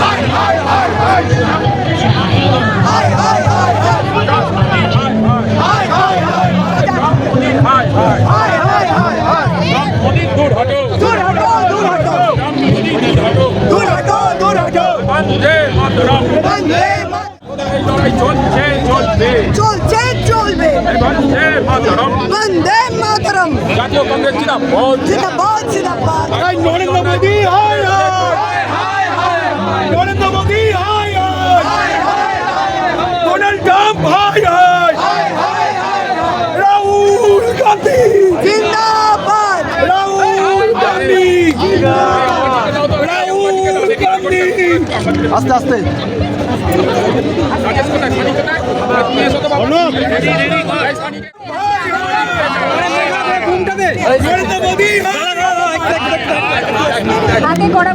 Hi, hi, hi, hi! চলবে বন্দে মাতরম। জাতীয় কংগ্রেস জিন্দাবাদ। জিন্দাবাদ জিন্দাবাদ। নরেন্দ্র মোদী হাই হাই নরেন্দ্র মোদী হাই হাই ডোনাল্ড ট্রাম্প হাই হাই রাহুল গান্ধী জিন্দাবাদ। রাহুল গান্ধী রাহুল গান্ধী। আস্তে আস্তে। আগে করা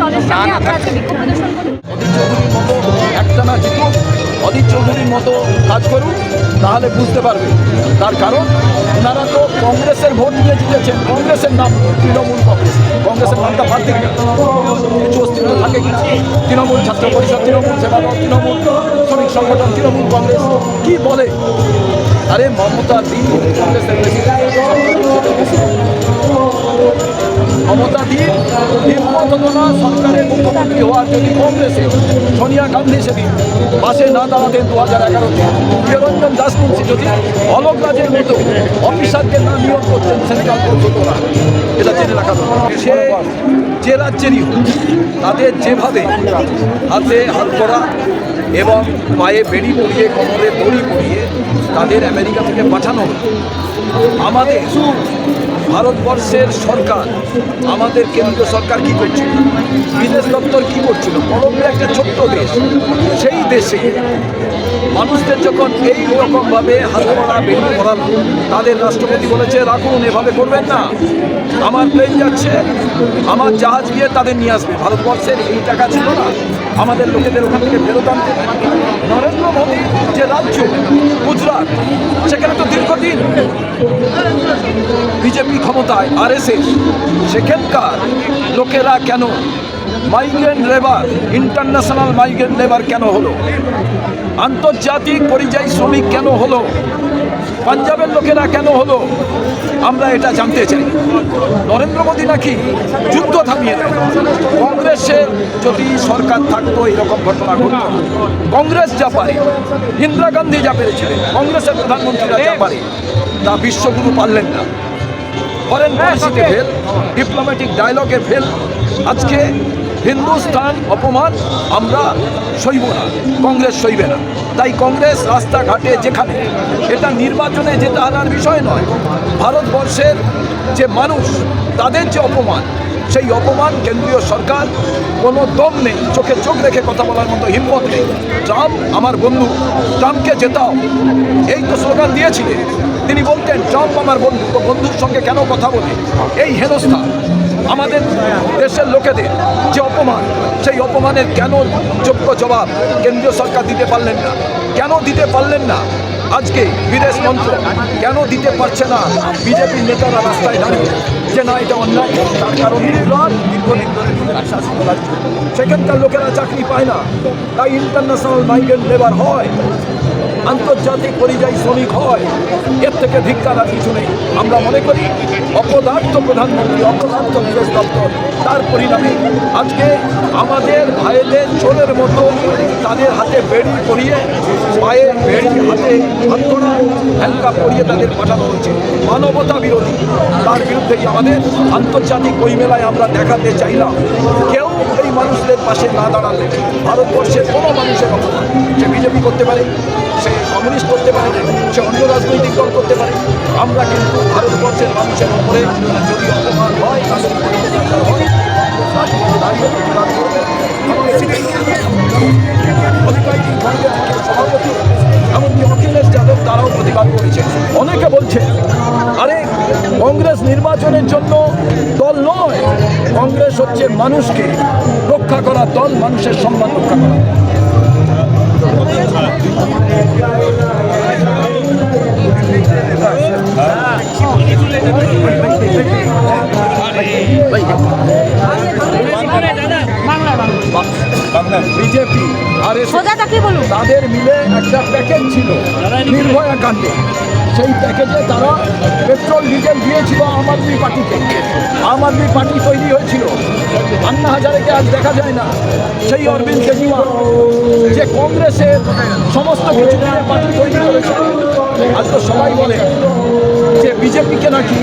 সদস্য একটা না জিতুক। অদিত চৌধুরীর মতো কাজ করুন, তাহলে বুঝতে পারবে তার কারণ ওনারা তো কংগ্রেসের ভোট নিয়ে জিতেছেন। কংগ্রেসের নাম তৃণমূল কংগ্রেস। কংগ্রেসের নামটা দিন। কিছু অস্তিত্ব থাকে কিনা তৃণমূল ছাত্র পরিষদ তৃণমূল সেবা তৃণমূল, শ্রমিক সংগঠন তৃণমূল কংগ্রেস। কি বলে? আরে মমতা দিন কংগ্রেসের প্রেসিডেন্ট দিয়ে হিম্মত সরকারের মুখ্যমন্ত্রী হওয়ার যদি কংগ্রেসে, সোনিয়া গান্ধী সেদিন পাশে না দাঁড়াতেন দু হাজার এগারোতে, প্রিয়রঞ্জন দাসমুন্সি যদি অলোক রাজের মতো অফিসারকে না নিয়োগ করতেন সেন্ট্রাল কলকাতা এটা জেনে রাখা সে যে রাজ্যেরই তাদের যেভাবে হাতে হাত করা এবং পায়ে বেড়ি পরিয়ে, কোমরে দড়ি পরিয়ে তাদের আমেরিকা থেকে পাঠানো। আমাদের ভারতবর্ষের সরকার, আমাদের কেন্দ্রীয় সরকার কি করছিল? বিদেশ দপ্তর কি করছিল? কলম্বিয়া একটা ছোট্ট দেশ, সেই দেশে মানুষদের যখন এই রকমভাবে হাত করা বেরিয়ে পড়ানো তাদের রাষ্ট্রপতি বলেছে, রাখুন, এভাবে করবেন না। আমার প্লেন যাচ্ছে, আমার জাহাজ গিয়ে তাদের নিয়ে আসবে। ভারতবর্ষের এই টাকা ছিল না। আমাদের লোকেদের ওখান থেকে ফেরত আনতে নরেন্দ্র মোদী যে রাজ্য গুজরাট সেখানে তো দীর্ঘদিন বিজেপি ক্ষমতায় আরএসএস সেখানকার লোকেরা কেন migrant labour international migrant labour কেন হলো? আন্তর্জাতিক পরিযায়ী শ্রমিক কেন হলো? পাঞ্জাবের লোকেরা কেন হলো? আমরা এটা জানতে চাই। নরেন্দ্র মোদী নাকি যুদ্ধ থামিয়ে দেয়? কংগ্রেসের যদি সরকার থাকতো এরকম ঘটনা ঘটত। কংগ্রেস যা পারে ইন্দিরা গান্ধী যা পেরেছিলেন কংগ্রেসের প্রধানমন্ত্রীরা যা পারে তা বিশ্বগুরু পারলেন না। ফরেন পলিসিতে ফেল ডিপ্লোম্যাটিক ডায়লগে ফেল আজকে হিন্দুস্তান অপমান, আমরা সইব না, কংগ্রেস সইবে না। তাই কংগ্রেস রাস্তাঘাটে যেখানে এটা নির্বাচনে যেটা আনার বিষয় নয়, ভারতবর্ষের যে মানুষ, তাদের যে অপমান, সেই অপমান কেন্দ্রীয় সরকার কোনো দম নেই, চোখে চোখ রেখে কথা বলার মতো হিম্মত নেই। ট্রাম্প, আমার বন্ধু, ট্রাম্পকে জেতাও। এই তো স্লোগান দিয়েছিলেন। তিনি বলতেন, ট্রাম্প আমার বন্ধু। তো বন্ধুর সঙ্গে কেন কথা বলে? এই হেনস্থা। আমাদের দেশের লোকেদের যে অপমান, সেই অপমানের কেন যোগ্য জবাব কেন্দ্রীয় সরকার দিতে পারলেন না? কেন দিতে পারলেন না? আজকে বিদেশ মন্ত্র কেন দিতে পারছে না? বিজেপির নেতারা রাস্তায় দাঁড়িয়ে যে না, এটা অন্যায়। তার কারণ গুজরাট দীর্ঘদিন ধরে সেখানকার লোকেরা চাকরি পায় না। তাই ইন্টারন্যাশনাল মাইগ্রেন্ট লেবার হয়। আন্তর্জাতিক পরিযায়ী শ্রমিক হয়। এর থেকে ধিক্কার আর কিছু নেই। আমরা মনে করি অপদার্থ প্রধানমন্ত্রী, অপদার্থ বিদেশ দপ্তর, তার পরিণামে আজকে আমাদের ভাইদের চোরের মতো তাদের হাতে বেড়ি পরিয়ে, পায়ে বেড়ি হাতে হাত করা, হ্যান্ডকাপ পরিয়ে তাদের পাঠানো হচ্ছে। মানবতা বিরোধী। তার বিরুদ্ধেই আমাদের আন্তর্জাতিক বইমেলায় আমরা দেখাতে চাইলাম। কেউ পাশে না দাঁড়ালে ভারতবর্ষের কোনো মানুষের অপমান সে বিজেপি করতে পারে, সে কমিউনিস্ট করতে পারে, সে অন্য রাজনৈতিক দল করতে পারে। আমরা কিন্তু ভারতবর্ষের মানুষের উপরে যদি অপমান হয়, এমনকি যাদব তারাও প্রতিবাদ করেছে। অনেকে বলছে, আরে, কংগ্রেস নির্বাচনের জন্য দল নয়, কংগ্রেস হচ্ছে মানুষকে রক্ষা করা দল মানুষের সম্মান রক্ষা করা। বিজেপি আর বলুন। তাদের মিলে একটা প্যাকেজ ছিল নির্ভয়া কাণ্ডে। সেই প্যাকেজে তারা পেট্রোল ডিজেল দিয়েছিল আম আদমি পার্টিকে। আম আদমি পার্টি তৈরি হয়েছিল। আন্না হাজারেকে আজ দেখা যায় না। সেই অরবিন্দ কেজরিওয়াল যে কংগ্রেসের সমস্ত কিছু পার্টি তৈরি করেছে আজ তো সবাই বলে যে বিজেপিকে নাকি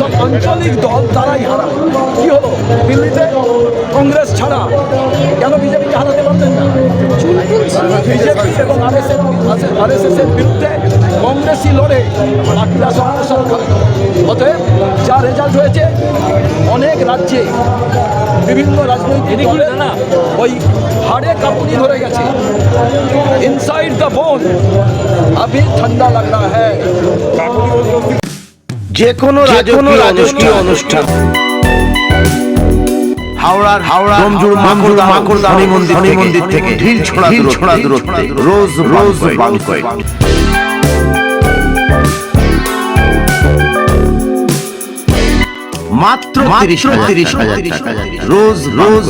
সব আঞ্চলিক দল তারাই হারা। কি হলো? দিল্লিতে কংগ্রেস ছাড়া কেন বিজেপিকে হারাতে পারতেন না? বিজেপি এবং আরএসএস এর বিরুদ্ধে কংগ্রেসই লড়ে বাকিরা সব অতএব যা রেজাল্ট হয়েছে, অনেক রাজ্যে বিভিন্ন রাজনৈতিক দলের ওই হাড়ে কাঁপুনি ধরে গেছে ইনসাইড দ্য বোন আবি ঠান্ডা লাগ রা হ্যায় যে কোনো রাজকীয় রাজকীয় অনুষ্ঠান হাওড়ার হাওড়া ডোমজুর মাকুর মাকুর দানি মন্দির মন্দির থেকে ঢিল ছোড়া ঢিল ছোড়া দূরত্বে রোজ রোজ বাংকয় মাত্র তিরিশ তিরিশ রোজ রোজ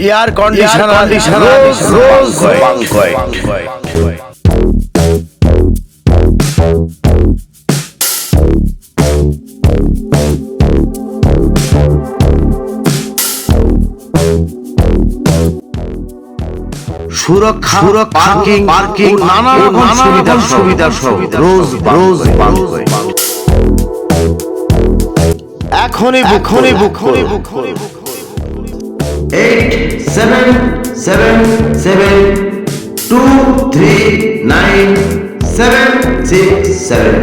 এয়ার কন্ডিশনার রোজ রোজ সুরক্ষা সুরক্ষা পার্কিং পার্কিং নানা রকম সুবিধা সুবিধা সহ রোজ রোজ বাংকয় এখনই এখনই করে। Eight seven seven seven two three nine seven six seven